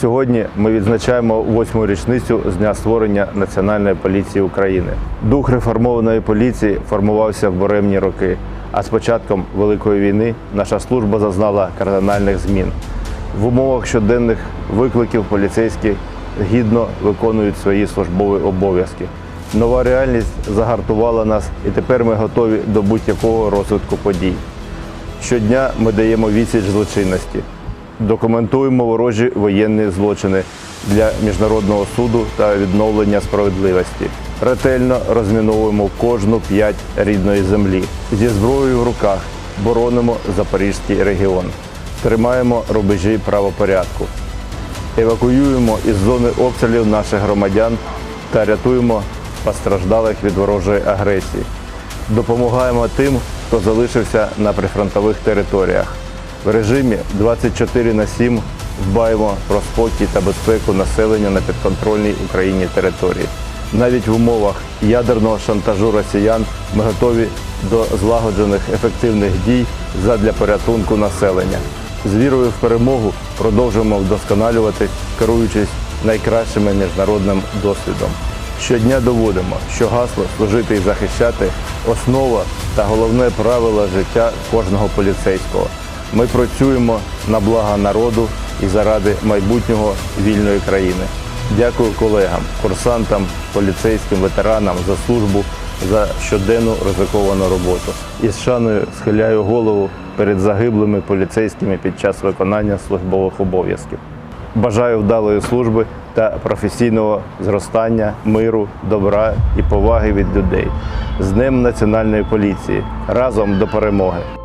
Сьогодні ми відзначаємо восьму річницю з дня створення Національної поліції України. Дух реформованої поліції формувався в буремні роки. А з початком Великої війни наша служба зазнала кардинальних змін. В умовах щоденних викликів поліцейські гідно виконують свої службові обов'язки. Нова реальність загартувала нас, і тепер ми готові до будь-якого розвитку подій. Щодня ми даємо відсіч злочинності, документуємо ворожі воєнні злочини для міжнародного суду та відновлення справедливості. Ретельно розміновуємо кожну п'ять рідної землі. Зі зброєю в руках боронимо Запорізький регіон, тримаємо рубежі правопорядку, евакуюємо із зони обстрілів наших громадян та рятуємо постраждалих від ворожої агресії. Допомагаємо тим, хто залишився на прифронтових територіях. В режимі 24 на 7 дбаємо про спокій та безпеку населення на підконтрольній Україні території. Навіть в умовах ядерного шантажу росіян ми готові до злагоджених ефективних дій задля порятунку населення. З вірою в перемогу продовжуємо вдосконалюватись, керуючись найкращими міжнародним досвідом. Щодня доводимо, що гасло служити і захищати основа та головне правило життя кожного поліцейського. Ми працюємо на благо народу і заради майбутнього вільної країни. Дякую колегам, курсантам, поліцейським ветеранам за службу, за щоденну ризиковану роботу. І з шаною схиляю голову перед загиблими поліцейськими під час виконання службових обов'язків. Бажаю вдалої служби та професійного зростання, миру, добра і поваги від людей. З Днем Національної поліції разом до перемоги!